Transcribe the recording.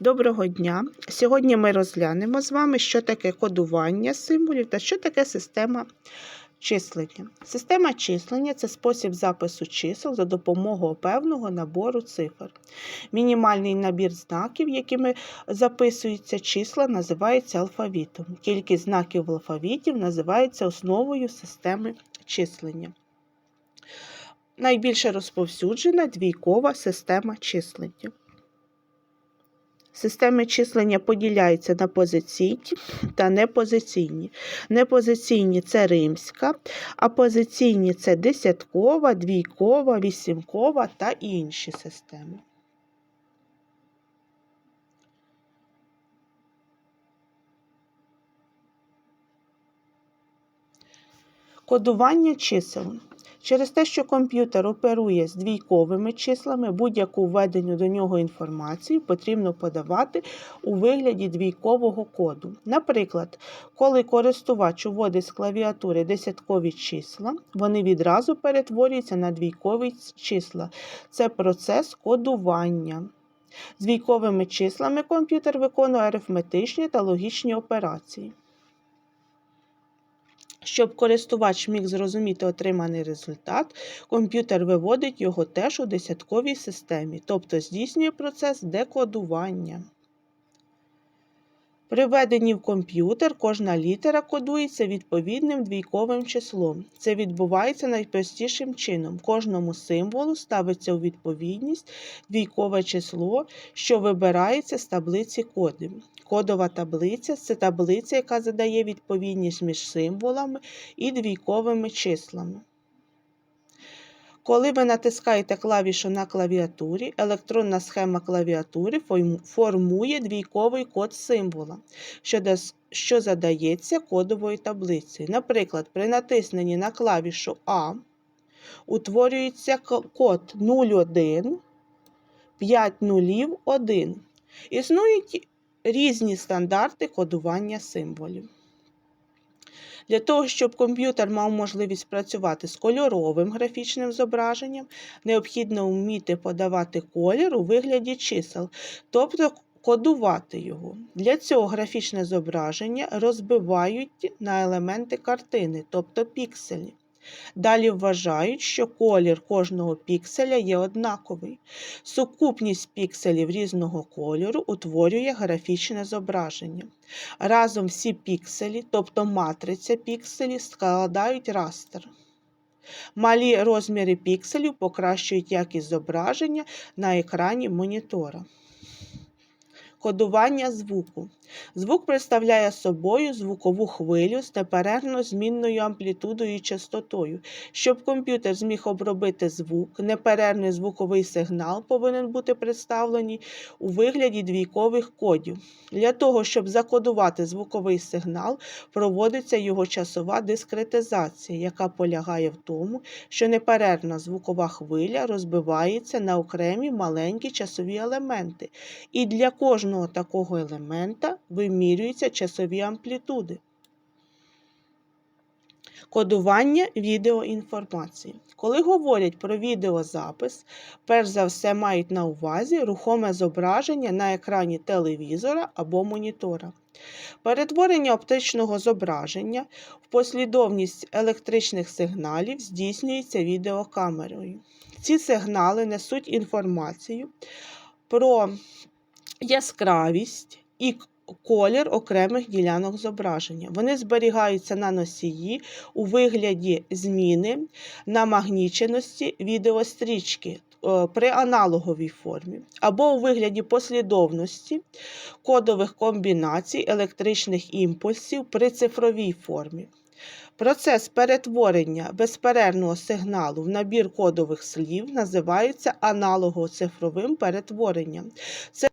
Доброго дня! Сьогодні ми розглянемо з вами, що таке кодування символів та що таке система числення. Система числення це спосіб запису чисел за допомогою певного набору цифр. Мінімальний набір знаків, якими записуються числа, називається алфавітом. Кількість знаків в алфавіті називається основою системи числення. Найбільше розповсюджена двійкова система числення. Системи числення поділяються на позиційні та непозиційні. Непозиційні це римська, а позиційні це десяткова, двійкова, вісімкова та інші системи. Кодування чисел. Через те, що комп'ютер оперує з двійковими числами, будь-яку введену до нього інформацію потрібно подавати у вигляді двійкового коду. Наприклад, коли користувач уводить з клавіатури десяткові числа, вони відразу перетворюються на двійкові числа. Це процес кодування. З двійковими числами комп'ютер виконує арифметичні та логічні операції. Щоб користувач міг зрозуміти отриманий результат, комп'ютер виводить його теж у десятковій системі, тобто здійснює процес декодування. При введенні в комп'ютер кожна літера кодується відповідним двійковим числом. Це відбувається найпростішим чином. Кожному символу ставиться у відповідність двійкове число, що вибирається з таблиці кодів. Кодова таблиця це таблиця, яка задає відповідність між символами і двійковими числами. Коли ви натискаєте клавішу на клавіатурі, електронна схема клавіатури формує двійковий код символа, що задається кодовою таблицею. Наприклад, при натисненні на клавішу А утворюється код 01 5 нулів 1. Існують різні стандарти кодування символів. Для того, щоб комп'ютер мав можливість працювати з кольоровим графічним зображенням, необхідно вміти подавати колір у вигляді чисел, тобто кодувати його. Для цього графічне зображення розбивають на елементи картини, тобто пікселі. Далі вважають, що колір кожного пікселя є однаковий. Сукупність пікселів різного кольору утворює графічне зображення. Разом всі пікселі, тобто матриця пікселів, складають растер. Малі розміри пікселів покращують якість зображення на екрані монітора. Кодування звуку. Звук представляє собою звукову хвилю з неперервно змінною амплітудою і частотою. Щоб комп'ютер зміг обробити звук, неперервний звуковий сигнал повинен бути представлений у вигляді двійкових кодів. Для того, щоб закодувати звуковий сигнал, проводиться його часова дискретизація, яка полягає в тому, що неперервна звукова хвиля розбивається на окремі маленькі часові елементи. І для кожного такого елемента вимірюються часові амплітуди. Кодування відеоінформації. Коли говорять про відеозапис, перш за все мають на увазі рухоме зображення на екрані телевізора або монітора. Перетворення оптичного зображення в послідовність електричних сигналів здійснюється відеокамерою. Ці сигнали несуть інформацію про яскравість і колір окремих ділянок зображення. Вони зберігаються на носії у вигляді зміни намагніченості відеострічки е, при аналоговій формі, або у вигляді послідовності кодових комбінацій електричних імпульсів при цифровій формі. Процес перетворення безперервного сигналу в набір кодових слів називається аналого-цифровим перетворенням. Це